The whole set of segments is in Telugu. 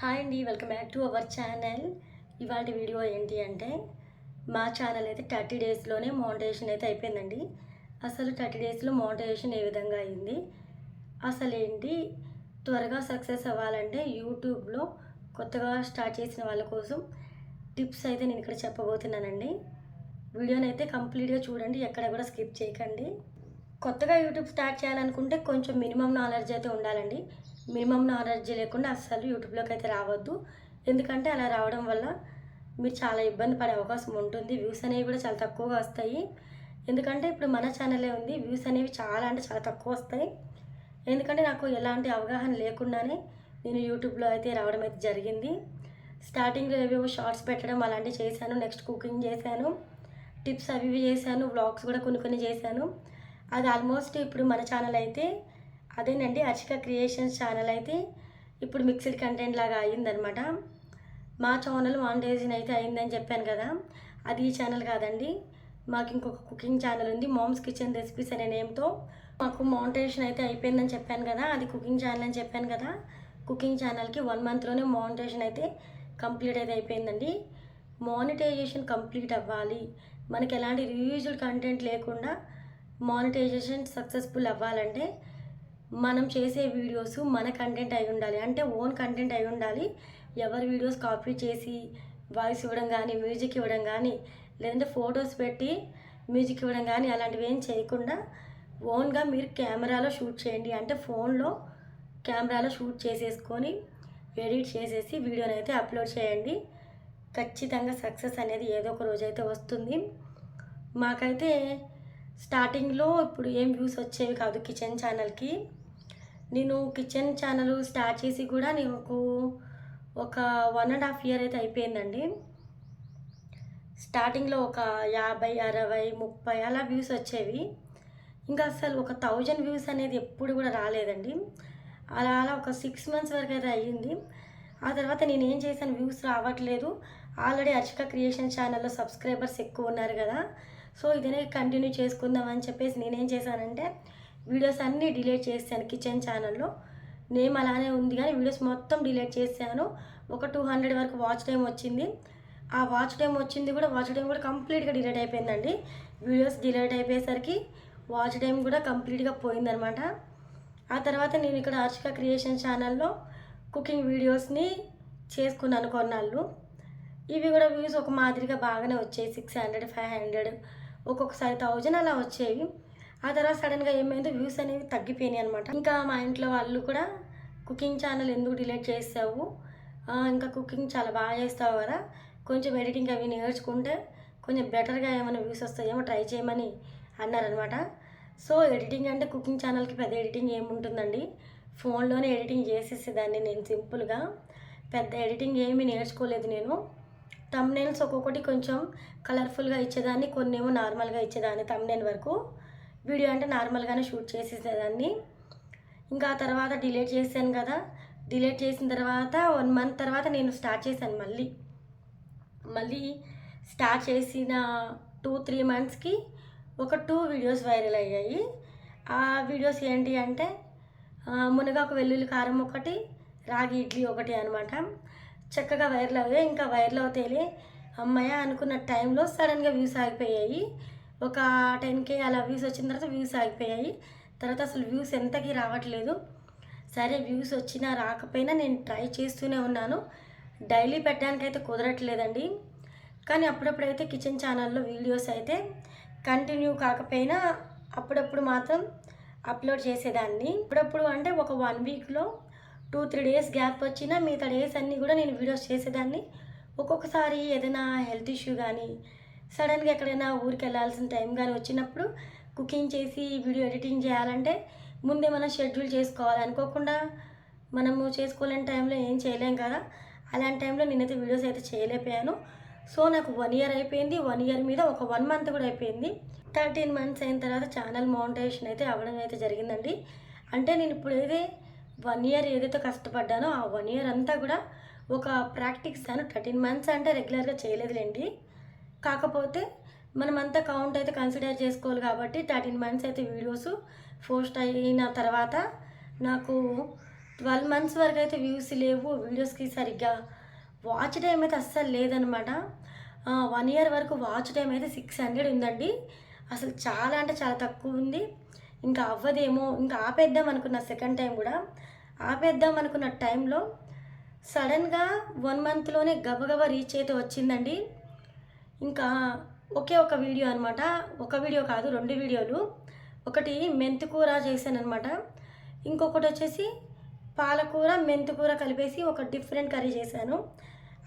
హాయ్ అండి welcome back to our channel ఇవాళ వీడియో ఏంటి అంటే మా ఛానల్ అయితే థర్టీ డేస్లోనే మోనిటైజేషన్ అయితే అయిపోయిందండి. అసలు థర్టీ డేస్లో మోనిటైజేషన్ ఏ విధంగా అయింది? అసలు ఏంటి? త్వరగా సక్సెస్ అవ్వాలంటే యూట్యూబ్లో కొత్తగా స్టార్ట్ చేసిన వాళ్ళ కోసం టిప్స్ అయితే నేను ఇక్కడ చెప్పబోతున్నానండి. వీడియోని అయితే కంప్లీట్గా చూడండి ఎక్కడ కూడా స్కిప్ చేయకండి. కొత్తగా యూట్యూబ్ స్టార్ట్ చేయాలనుకుంటే కొంచెం మినిమం నాలెడ్జ్ అయితే ఉండాలండి. మినిమం నాలెడ్జ్ లేకుండా అస్సలు యూట్యూబ్లోకి అయితే రావద్దు. ఎందుకంటే అలా రావడం వల్ల మీరు చాలా ఇబ్బంది పడే అవకాశం ఉంటుంది. వ్యూస్ అనేవి కూడా చాలా తక్కువగా వస్తాయి. ఎందుకంటే ఇప్పుడు మన ఛానలే ఉంది. వ్యూస్ అనేవి చాలా అంటే చాలా తక్కువ వస్తాయి. ఎందుకంటే నాకు ఎలాంటి అవగాహన లేకుండానే నేను యూట్యూబ్లో అయితే రావడం అయితే జరిగింది. స్టార్టింగ్లో ఏవేవో షార్ట్స్ పెట్టడం అలాంటివి చేశాను. నెక్స్ట్ కుకింగ్ చేశాను. టిప్స్ అవి ఇవి చేశాను. వ్లాగ్స్ కూడా కొన్ని కొన్ని చేశాను. అది ఆల్మోస్ట్ ఇప్పుడు మన ఛానల్ అయితే అదేనండి అర్చిక క్రియేషన్స్ ఛానల్ అయితే ఇప్పుడు మిక్స్డ్ కంటెంట్ లాగా అయ్యిందనమాట. మా ఛానల్ మానిటైజేషన్ అయితే అయిందని చెప్పాను కదా. అది ఈ ఛానల్ కాదండి. మాకు ఇంకొక కుకింగ్ ఛానల్ ఉంది మామ్స్ కిచెన్ రెసిపీస్ అనే నేమ్తో మాకు మౌంటేషన్ అయితే అయిపోయిందని చెప్పాను కదా. అది కుకింగ్ ఛానల్ అని చెప్పాను కదా. కుకింగ్ ఛానల్కి వన్ మంత్లోనే మౌంటేషన్ అయితే కంప్లీట్ అయితే అయిపోయిందండి. మానిటైజేషన్ కంప్లీట్ అవ్వాలి. మనకి ఎలాంటి రివ్యూజుడ్ కంటెంట్ లేకుండా మానిటైజేషన్ సక్సెస్ఫుల్ అవ్వాలంటే మనం చేసే వీడియోస్ మన కంటెంట్ అయి ఉండాలి. అంటే ఓన్ కంటెంట్ అయి ఉండాలి. ఎవరి వీడియోస్ కాపీ చేసి వాయిస్ ఇవ్వడం కానీ మ్యూజిక్ ఇవ్వడం కానీ లేదంటే ఫొటోస్ పెట్టి మ్యూజిక్ ఇవ్వడం కానీ అలాంటివి ఏం చేయకుండా ఓన్గా మీరు కెమెరాలో షూట్ చేయండి. అంటే ఫోన్లో కెమెరాలో షూట్ చేసేసుకొని ఎడిట్ చేసేసి వీడియోని అయితే అప్లోడ్ చేయండి. ఖచ్చితంగా సక్సెస్ అనేది ఏదో ఒక రోజు అయితే వస్తుంది. మాకైతే స్టార్టింగ్లో ఇప్పుడు ఏం వ్యూస్ వచ్చేవి కాదు కిచెన్ ఛానల్కి నేను కిచెన్ ఛానల్ స్టార్ట్ చేసి కూడా నాకు ఒక వన్ అండ్ హాఫ్ ఇయర్ అయితే అయిపోయిందండి. స్టార్టింగ్లో ఒక యాభై అరవై ముప్పై అలా వ్యూస్ వచ్చేవి. ఇంకా అసలు ఒక థౌజండ్ వ్యూస్ అనేది ఎప్పుడు కూడా రాలేదండి. అలా అలా ఒక సిక్స్ మంత్స్ వరకు అయితే అయ్యింది. ఆ తర్వాత నేను ఏం చేశాను? వ్యూస్ రావట్లేదు. ఆల్రెడీ అర్చిక క్రియేషన్ ఛానల్లో సబ్స్క్రైబర్స్ ఎక్కువ ఉన్నారు కదా. సో ఇదనే కంటిన్యూ చేసుకుందాం అని చెప్పేసి నేనేం చేశానంటే వీడియోస్ అన్నీ డిలీట్ చేశాను కిచెన్ ఛానల్లో. నేమ్ అలానే ఉంది కానీ వీడియోస్ మొత్తం డిలీట్ చేశాను. ఒక టూ హండ్రెడ్ వరకు వాచ్ టైం వచ్చింది. ఆ వాచ్ టైం వచ్చింది కూడా వాచ్ టైం కూడా కంప్లీట్గా డిలీట్ అయిపోయిందండి. వీడియోస్ డిలీట్ అయిపోయేసరికి వాచ్ టైం కూడా కంప్లీట్గా పోయిందనమాట ఆ తర్వాత నేను ఇక్కడ హర్షిక క్రియేషన్ ఛానల్లో కుకింగ్ వీడియోస్ని చేసుకున్నాను కొన్నాళ్ళు. ఇవి కూడా వ్యూస్ ఒక మాదిరిగా బాగానే వచ్చాయి. సిక్స్ హండ్రెడ్ ఫైవ్ హండ్రెడ్ ఒక్కొక్కసారి థౌజండ్ అలా వచ్చేవి ఆ తర్వాత సడన్గా ఏమైందో వ్యూస్ అనేవి తగ్గిపోయినాయి అనమాట ఇంకా మా ఇంట్లో వాళ్ళు కూడా కుకింగ్ ఛానల్ ఎందుకు డిలీట్ చేసావు? ఇంకా కుకింగ్ చాలా బాగా చేస్తావు కదా. కొంచెం ఎడిటింగ్ అవి నేర్చుకుంటే కొంచెం బెటర్గా ఏమైనా వ్యూస్ వస్తాయేమో ట్రై చేయమని అన్నారనమాట సో ఎడిటింగ్ అంటే కుకింగ్ ఛానల్కి పెద్ద ఎడిటింగ్ ఏముంటుందండి? ఫోన్లోనే ఎడిటింగ్ చేసేసేదాన్ని నేను సింపుల్గా పెద్ద ఎడిటింగ్ ఏమీ నేర్చుకోలేదు నేను. తమ్నేల్స్ ఒక్కొక్కటి కొంచెం కలర్ఫుల్గా ఇచ్చేదాన్ని కొన్ని ఏమో నార్మల్గా ఇచ్చేదాన్ని తమ్నేల్ వరకు. వీడియో అంటే నార్మల్గానే షూట్ చేసేసేదాన్ని. ఇంకా తర్వాత డిలీట్ చేశాను కదా. డిలీట్ చేసిన తర్వాత వన్ మంత్ తర్వాత నేను స్టార్ట్ చేశాను మళ్ళీ. మళ్ళీ స్టార్ట్ చేసిన టూ త్రీ మంత్స్కి ఒక టూ వీడియోస్ వైరల్ అయ్యాయి. ఆ వీడియోస్ ఏంటి అంటే మునగాకు వెల్లుల్లి కారం ఒకటి రాగి ఇడ్లీ ఒకటి అనమాట చక్కగా వైరల్ అయ్యాయి. ఇంకా వైరల్ అవుతాయి అమ్మాయ అనుకున్న టైంలో సడన్గా వ్యూస్ ఆగిపోయాయి. ఒక టెన్ కే అలా వ్యూస్ వచ్చిన తర్వాత వ్యూస్ ఆగిపోయాయి. తర్వాత అసలు వ్యూస్ ఎంతకి రావట్లేదు. సరే వ్యూస్ వచ్చినా రాకపోయినా నేను ట్రై చేస్తూనే ఉన్నాను. డైలీ పెట్టడానికి అయితే కుదరట్లేదండి. కానీ అప్పుడప్పుడైతే కిచెన్ ఛానల్లో వీడియోస్ అయితే కంటిన్యూ కాకపోయినా అప్పుడప్పుడు మాత్రం అప్లోడ్ చేసేదాన్ని. అప్పుడప్పుడు అంటే ఒక వన్ వీక్లో టూ త్రీ డేస్ గ్యాప్ వచ్చినా మిగతా డేస్ అన్నీ కూడా నేను వీడియోస్ చేసేదాన్ని. ఒక్కొక్కసారి ఏదైనా హెల్త్ ఇష్యూ కానీ సడన్గా ఎక్కడైనా ఊరికి వెళ్ళాల్సిన టైం కానీ వచ్చినప్పుడు కుకింగ్ చేసి వీడియో ఎడిటింగ్ చేయాలంటే ముందే మనం షెడ్యూల్ చేసుకోవాలి. అనుకోకుండా మనము చేసుకోలేని టైంలో ఏం చేయలేం కదా. అలాంటి టైంలో నేనైతే వీడియోస్ అయితే చేయలేకపోయాను. సో నాకు వన్ ఇయర్ అయిపోయింది. వన్ ఇయర్ మీద ఒక వన్ మంత్ కూడా అయిపోయింది. థర్టీన్ మంత్స్ అయిన తర్వాత ఛానల్ మౌంటేషన్ అయితే అవ్వడం అయితే జరిగిందండి. అంటే నేను ఇప్పుడు ఏదే వన్ ఇయర్ ఏదైతే కష్టపడ్డానో ఆ వన్ ఇయర్ అంతా కూడా ఒక ప్రాక్టీస్ అను థర్టీన్ మంత్స్ అంటే రెగ్యులర్గా చేయలేదులేండి. కాకపోతే మనమంతా కౌంట్ అయితే కన్సిడర్ చేసుకోవాలి కాబట్టి థర్టీన్ మంత్స్ అయితే వీడియోస్ పోస్ట్ అయిన తర్వాత నాకు ట్వెల్వ్ మంత్స్ వరకు అయితే వ్యూస్ లేవు వీడియోస్కి సరిగ్గా వాచ్ టైం అయితే అస్సలు లేదనమాట వన్ ఇయర్ వరకు వాచ్ టైం అయితే సిక్స్ హండ్రెడ్ ఉందండి. అసలు చాలా అంటే చాలా తక్కువ ఉంది. ఇంకా అవ్వదేమో ఇంకా ఆపేద్దాం అనుకున్న సెకండ్ టైం కూడా. ఆపేద్దాం అనుకున్న టైంలో సడన్గా వన్ మంత్లోనే గబగబా రీచ్ అయితే వచ్చిందండి. ఇంకా ఒకే ఒక వీడియో అనమాట ఒక వీడియో కాదు రెండు వీడియోలు. ఒకటి మెంతికూర చేశాను అనమాట ఇంకొకటి వచ్చేసి పాలకూర మెంతికూర కలిపేసి ఒక డిఫరెంట్ కర్రీ చేశాను.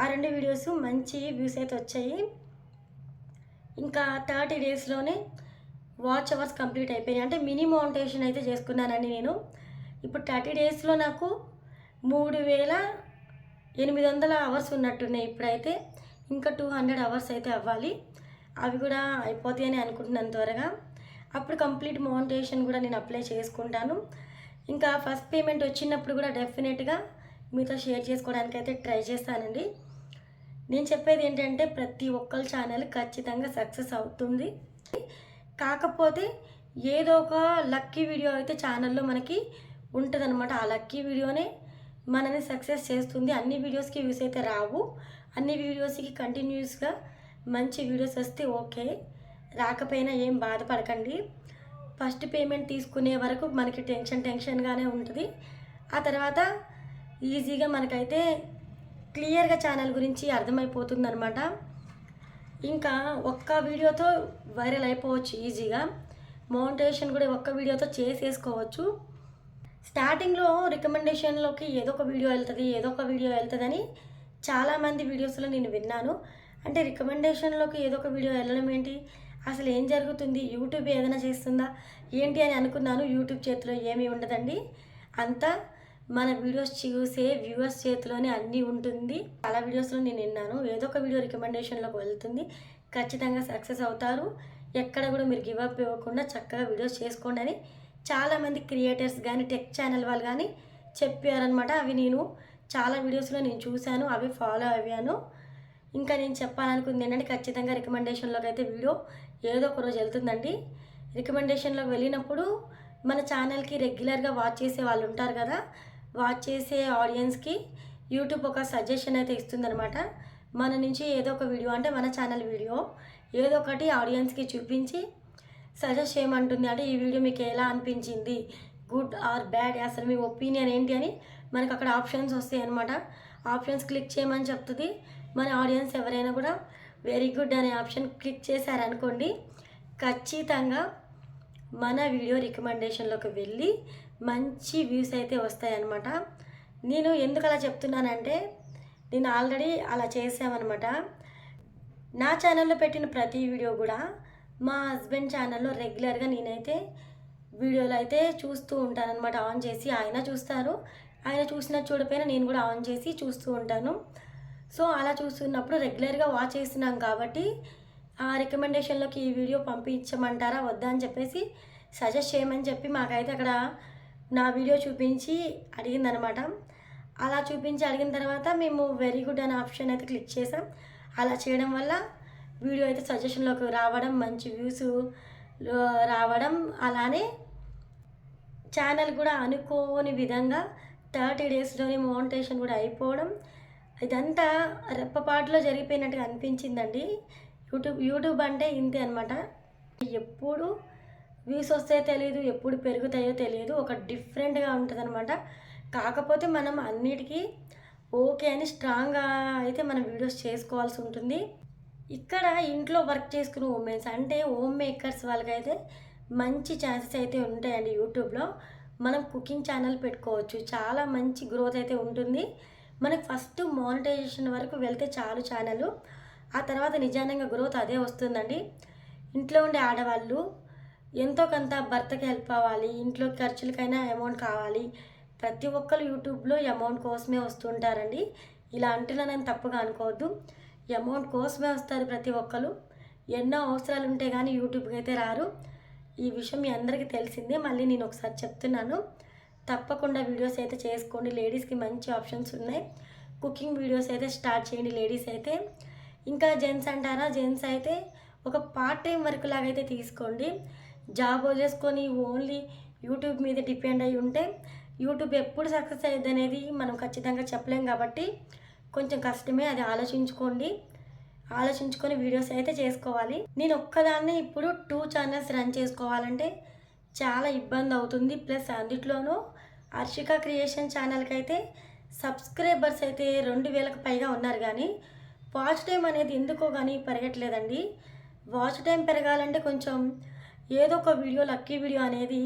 ఆ రెండు వీడియోస్ మంచి వ్యూస్ అయితే వచ్చాయి. ఇంకా థర్టీ డేస్లోనే వాచ్ అవర్స్ కంప్లీట్ అయిపోయినాయి. అంటే మినీ మౌంటేషన్ అయితే చేసుకున్నానండి నేను. ఇప్పుడు థర్టీ డేస్లో నాకు మూడు వేల ఎనిమిది వందల అవర్స్ ఉన్నట్టున్నాయి ఇప్పుడైతే. ఇంకా టూ హండ్రెడ్ అవర్స్ అయితే అవ్వాలి. అవి కూడా అయిపోతాయని అనుకుంటున్నాను త్వరగా. అప్పుడు కంప్లీట్ మౌంటేషన్ కూడా నేను అప్లై చేసుకుంటాను. ఇంకా ఫస్ట్ పేమెంట్ వచ్చినప్పుడు కూడా డెఫినెట్గా మీతో షేర్ చేసుకోవడానికి అయితే ట్రై చేస్తానండి. నేను చెప్పేది ఏంటంటే ప్రతి ఒక్కరి ఛానల్ ఖచ్చితంగా సక్సెస్ అవుతుంది. కాకపోతే ఏదో ఒక లక్కీ వీడియో అయితే ఛానల్లో మనకి ఉంటుందన్నమాట. ఆ లక్కీ వీడియోనే మనని సక్సెస్ చేస్తుంది. అన్ని వీడియోస్కి వ్యూస్ అయితే రావు. అన్ని వీడియోస్కి కంటిన్యూస్గా మంచి వీడియోస్ వస్తే ఓకే. రాకపోయినా ఏం బాధపడకండి. ఫస్ట్ పేమెంట్ తీసుకునే వరకు మనకి టెన్షన్ టెన్షన్గానే ఉంటుంది. ఆ తర్వాత ఈజీగా మనకైతే క్లియర్గా ఛానల్ గురించి అర్థమైపోతుంది ఇంకా ఒక్క వీడియోతో వైరల్ అయిపోవచ్చు ఈజీగా. మౌంటేషన్ కూడా ఒక్క వీడియోతో చేసేసుకోవచ్చు. స్టార్టింగ్లో రికమెండేషన్లోకి ఏదో ఒక వీడియో వెళ్తుంది ఏదో ఒక వీడియో వెళ్తుందని చాలామంది వీడియోస్లో నేను విన్నాను. అంటే రికమెండేషన్లోకి ఏదో ఒక వీడియో వెళ్ళడం ఏంటి? అసలు ఏం జరుగుతుంది? యూట్యూబ్ ఏదైనా చేస్తుందా? ఏంటి అని అనుకున్నాను. యూట్యూబ్ చేతిలో ఏమీ ఉండదండి. అంతా మన వీడియోస్ చూసే వ్యూవర్స్ చేతిలోనే అన్నీ ఉంటుంది. చాలా వీడియోస్లో నేను విన్నాను. ఏదో ఒక వీడియో రికమెండేషన్లోకి వెళ్తుంది. ఖచ్చితంగా సక్సెస్ అవుతారు. ఎక్కడ కూడా మీరు గివ్ అప్ ఇవ్వకుండా చక్కగా వీడియోస్ చేసుకోండి అని చాలామంది క్రియేటర్స్ కానీ టెక్ ఛానల్ వాళ్ళు కానీ చెప్పారనమాట అవి నేను చాలా వీడియోస్లో నేను చూశాను అవి ఫాలో అయ్యాను. ఇంకా నేను చెప్పాలనుకుంది ఏంటంటే ఖచ్చితంగా రికమెండేషన్లోకి అయితే వీడియో ఏదో ఒక రోజు వెళ్తుందండి. రికమెండేషన్లోకి వెళ్ళినప్పుడు మన ఛానల్కి రెగ్యులర్గా వాచ్ చేసే వాళ్ళు ఉంటారు కదా వాచ్ చేసే ఆడియన్స్కి యూట్యూబ్ ఒక సజెషన్ అయితే ఇస్తుందనమాట మన నుంచి ఏదో ఒక వీడియో అంటే మన ఛానల్ వీడియో ఏదో ఒకటి ఆడియన్స్కి చూపించి సజెస్ట్ చేయమంటుంది. అంటే ఈ వీడియో మీకు ఎలా అనిపించింది? Good or bad? అసలు మీ ఒపీనియన్ ఏంటి అని మనకు అక్కడ ఆప్షన్స్ వస్తాయి అనమాట ఆప్షన్స్ క్లిక్ చేయమని చెప్తుంది. మన ఆడియన్స్ ఎవరైనా కూడా వెరీ గుడ్ అనే ఆప్షన్ క్లిక్ చేశారనుకోండి ఖచ్చితంగా మన వీడియో రికమెండేషన్లోకి వెళ్ళి మంచి వ్యూస్ అయితే వస్తాయన్నమాట నేను ఎందుకు అలా చెప్తున్నానంటే నేను ఆల్రెడీ అలా చేసామన్నమాట నా ఛానల్లో పెట్టిన ప్రతి వీడియో కూడా మా హస్బెండ్ ఛానల్లో రెగ్యులర్గా నేనైతే వీడియోలు అయితే చూస్తూ ఉంటాను అనమాట ఆన్ చేసి ఆయన చూస్తారు. ఆయన చూసిన చూడపోయినా నేను కూడా ఆన్ చేసి చూస్తూ ఉంటాను. సో అలా చూస్తున్నప్పుడు రెగ్యులర్గా వాచ్ చేస్తున్నాం కాబట్టి ఆ రికమెండేషన్లోకి ఈ వీడియో పంపించమంటారా? వద్దా? అని చెప్పేసి సజెస్ట్ చేయమని చెప్పి మాకైతే అక్కడ నా వీడియో చూపించి అడిగిందనమాట అలా చూపించి అడిగిన తర్వాత మేము వెరీ గుడ్ అనే ఆప్షన్ అయితే క్లిక్ చేసాం. అలా చేయడం వల్ల వీడియో అయితే సజెషన్లోకి రావడం మంచి వ్యూస్ రావడం అలానే ఛానల్ కూడా అనుకోని విధంగా థర్టీ డేస్లోనే మౌంటేషన్ కూడా అయిపోవడం. ఇదంతా రెప్పపాటులో జరిగిపోయినట్టుగా అనిపించిందండి. యూట్యూబ్ యూట్యూబ్ అంటే ఇంతే అనమాట ఎప్పుడు వ్యూస్ వస్తాయో తెలియదు ఎప్పుడు పెరుగుతాయో తెలియదు ఒక డిఫరెంట్గా ఉంటుంది అనమాట కాకపోతే మనం అన్నిటికీ ఓకే అని స్ట్రాంగ్గా అయితే మనం వీడియోస్ చేసుకోవాల్సి ఉంటుంది. ఇక్కడ ఇంట్లో వర్క్ చేసుకునే ఉమెన్స్ అంటే హోమ్ మేకర్స్ వాళ్ళకైతే మంచి ఛాన్సెస్ అయితే ఉంటాయండి యూట్యూబ్లో. మనం కుకింగ్ ఛానల్ పెట్టుకోవచ్చు. చాలా మంచి గ్రోత్ అయితే ఉంటుంది. మనకు ఫస్ట్ మానిటైజేషన్ వరకు వెళ్తే చాలు ఛానల్ ఆ తర్వాత నిజానంగా గ్రోత్ అదే వస్తుందండి. ఇంట్లో ఉండే ఆడవాళ్ళు ఎంతో కొంత భర్తకి హెల్ప్ అవ్వాలి. ఇంట్లో ఖర్చులకైనా అమౌంట్ కావాలి. ప్రతి ఒక్కరు యూట్యూబ్లో అమౌంట్ కోసమే వస్తుంటారండి. ఇలా అంటున్నా నేను తప్పుగా అనుకోవద్దు. అమౌంట్ కోసమే వస్తారు ప్రతి ఒక్కరు. ఎన్నో అవసరాలు ఉంటే కానీ యూట్యూబ్కి అయితే రారు. ఈ విషయం మీ అందరికీ తెలిసిందే. మళ్ళీ నేను ఒకసారి చెప్తున్నాను. తప్పకుండా వీడియోస్ అయితే చేసుకోండి. లేడీస్కి మంచి ఆప్షన్స్ ఉన్నాయి. కుకింగ్ వీడియోస్ అయితే స్టార్ట్ చేయండి లేడీస్ అయితే. ఇంకా జెంట్స్ అంటారా? జెంట్స్ అయితే ఒక పార్ట్ టైం వర్క్ లాగా అయితే తీసుకోండి. జాబ్ వదిలేసుకొని ఓన్లీ యూట్యూబ్ మీద డిపెండ్ అయి ఉంటే యూట్యూబ్ ఎప్పుడు సక్సెస్ అయ్యేది అనేది మనం ఖచ్చితంగా చెప్పలేం కాబట్టి కొంచెం కష్టమే అది ఆలోచించుకోండి. ఆలోచించుకొని వీడియోస్ అయితే చేసుకోవాలి. నేను ఒక్కదాన్ని ఇప్పుడు టూ ఛానల్స్ రన్ చేసుకోవాలంటే చాలా ఇబ్బంది అవుతుంది. ప్లస్ అందుట్లోనూ హర్షిక క్రియేషన్ ఛానల్కి అయితే సబ్స్క్రైబర్స్ అయితే రెండు వేలకు పైగా ఉన్నారు కానీ వాచ్ టైం అనేది ఎందుకో కానీ పెరగట్లేదండి. వాచ్ టైం పెరగాలంటే కొంచెం ఏదో ఒక వీడియో లక్కీ వీడియో అనేది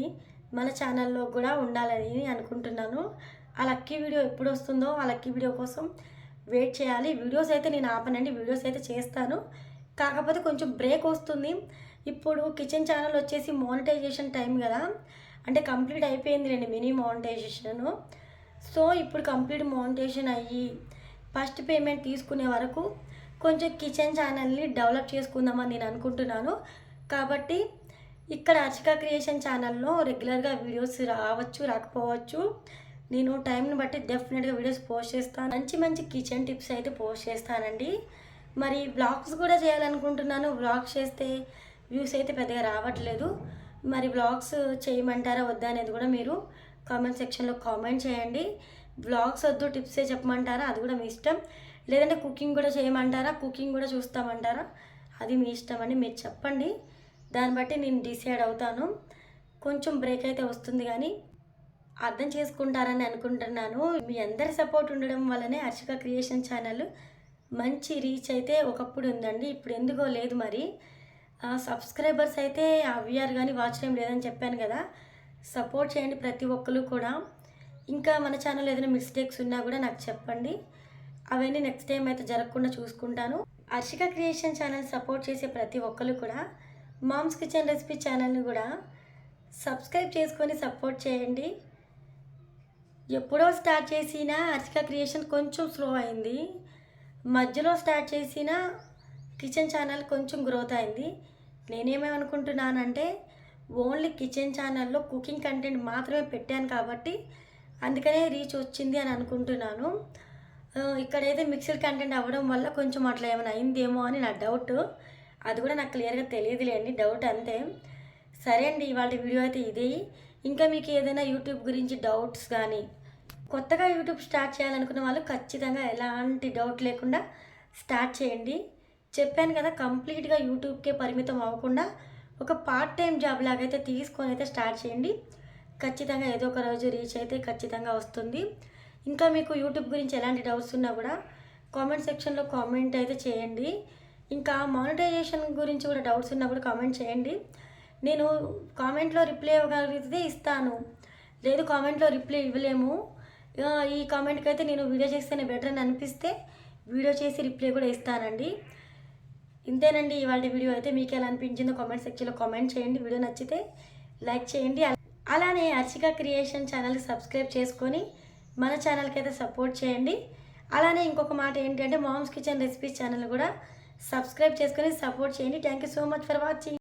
మన ఛానల్లో కూడా ఉండాలని అనుకుంటున్నాను. ఆ లక్కీ వీడియో ఎప్పుడు వస్తుందో ఆ లక్కీ వీడియో కోసం వెయిట్ చేయాలి. వీడియోస్ అయితే నేను ఆపనండి. వీడియోస్ అయితే చేస్తాను. కాకపోతే కొంచెం బ్రేక్ వస్తుంది. ఇప్పుడు కిచెన్ ఛానల్ వచ్చేసి మానిటైజేషన్ టైం కదా. అంటే కంప్లీట్ అయిపోయింది రండి మినీ మానిటైజేషన్ సో ఇప్పుడు కంప్లీట్ మానిటైజేషన్ అయ్యి ఫస్ట్ పేమెంట్ తీసుకునే వరకు కొంచెం కిచెన్ ఛానల్ని డెవలప్ చేసుకుందామని నేను అనుకుంటున్నాను. కాబట్టి ఇక్కడ అర్చిక క్రియేషన్ ఛానల్లో రెగ్యులర్గా వీడియోస్ రావచ్చు రాకపోవచ్చు. నేను టైంని బట్టి డెఫినెట్గా వీడియోస్ పోస్ట్ చేస్తాను. మంచి మంచి కిచెన్ టిప్స్ అయితే పోస్ట్ చేస్తానండి. మరి బ్లాగ్స్ కూడా చేయాలనుకుంటున్నాను. బ్లాగ్స్ చేస్తే వ్యూస్ అయితే పెద్దగా రావట్లేదు. మరి బ్లాగ్స్ చేయమంటారా వద్దా అనేది కూడా మీరు కామెంట్ సెక్షన్లో కామెంట్ చేయండి. బ్లాగ్స్ వద్దు టిప్సే చెప్పమంటారా? అది కూడా మీ ఇష్టం. లేదంటే కుకింగ్ కూడా చేయమంటారా? కుకింగ్ కూడా చూస్తామంటారా? అది మీ ఇష్టం అండి. మీరు చెప్పండి. దాన్ని బట్టి నేను డిసైడ్ అవుతాను. కొంచెం బ్రేక్ అయితే వస్తుంది కానీ అర్థం చేసుకుంటారని అనుకుంటున్నాను. మీ అందరి సపోర్ట్ ఉండడం వల్లనే హర్షిక క్రియేషన్ ఛానల్ మంచి రీచ్ అయితే ఒకప్పుడు ఉందండి ఇప్పుడు ఎందుకో లేదు మరి. సబ్స్క్రైబర్స్ అయితే అవ్యారు కానీ వాచ్ టైం లేదని చెప్పాను కదా. సపోర్ట్ చేయండి ప్రతి ఒక్కరు కూడా. ఇంకా మన ఛానల్ ఏదైనా మిస్టేక్స్ ఉన్నా కూడా నాకు చెప్పండి. అవన్నీ నెక్స్ట్ టైం అయితే జరగకుండా చూసుకుంటాను. హర్షిక క్రియేషన్ ఛానల్ సపోర్ట్ చేసే ప్రతి ఒక్కరు కూడా మామ్స్ కిచెన్ రెసిపీ ఛానల్ని కూడా సబ్స్క్రైబ్ చేసుకొని సపోర్ట్ చేయండి. ఎప్పుడో స్టార్ట్ చేసిన హర్షిక క్రియేషన్ కొంచెం స్లో అయింది. మధ్యలో స్టార్ట్ చేసిన కిచెన్ ఛానల్ కొంచెం గ్రోత్ అయింది. నేనేమనుకుంటున్నానంటే ఓన్లీ కిచెన్ ఛానల్లో కుకింగ్ కంటెంట్ మాత్రమే పెట్టాను కాబట్టి అందుకనే రీచ్ వచ్చింది అని అనుకుంటున్నాను. ఇక్కడైతే మిక్స్డ్ కంటెంట్ అవ్వడం వల్ల కొంచెం అట్లా ఏమైనా అయిందేమో అని నా డౌట్. అది కూడా నాకు క్లియర్గా తెలియదులేండి డౌట్ అంతే. సరే అండి ఇవాళ వీడియో అయితే ఇది. ఇంకా మీకు ఏదైనా యూట్యూబ్ గురించి డౌట్స్ కానీ కొత్తగా యూట్యూబ్ స్టార్ట్ చేయాలనుకున్న వాళ్ళు ఖచ్చితంగా ఎలాంటి డౌట్ లేకుండా స్టార్ట్ చేయండి. చెప్పాను కదా కంప్లీట్గా యూట్యూబ్కే పరిమితం అవ్వకుండా ఒక పార్ట్ టైం జాబ్ లాగైతే తీసుకొని అయితే స్టార్ట్ చేయండి. ఖచ్చితంగా ఏదో ఒక రోజు రీచ్ అయితే ఖచ్చితంగా వస్తుంది. ఇంకా మీకు యూట్యూబ్ గురించి ఎలాంటి డౌట్స్ ఉన్నా కూడా కామెంట్ సెక్షన్లో కామెంట్ అయితే చేయండి. ఇంకా మానిటైజేషన్ గురించి కూడా డౌట్స్ ఉన్నా కూడా కామెంట్ చేయండి. నేను కామెంట్లో రిప్లై ఇవ్వగలిగితే ఇస్తాను. లేదు కామెంట్లో రిప్లై ఇవ్వలేము. ఈ కామెంట్కి అయితే నేను వీడియో చేస్తేనే బెటర్ అని అనిపిస్తే వీడియో చేసి రిప్లై కూడా ఇస్తానండి. ఇంతేనండి ఇవాళ వీడియో అయితే మీకు ఎలా అనిపించిందో కామెంట్ సెక్షన్లో కామెంట్ చేయండి. వీడియో నచ్చితే లైక్ చేయండి. అలానే అర్చిక క్రియేషన్ ఛానల్కి సబ్స్క్రైబ్ చేసుకొని మన ఛానల్కి అయితే సపోర్ట్ చేయండి. అలానే ఇంకొక మాట ఏంటంటే మామ్స్ కిచెన్ రెసిపీస్ ఛానల్ కూడా సబ్స్క్రైబ్ చేసుకొని సపోర్ట్ చేయండి. Thank you so much for watching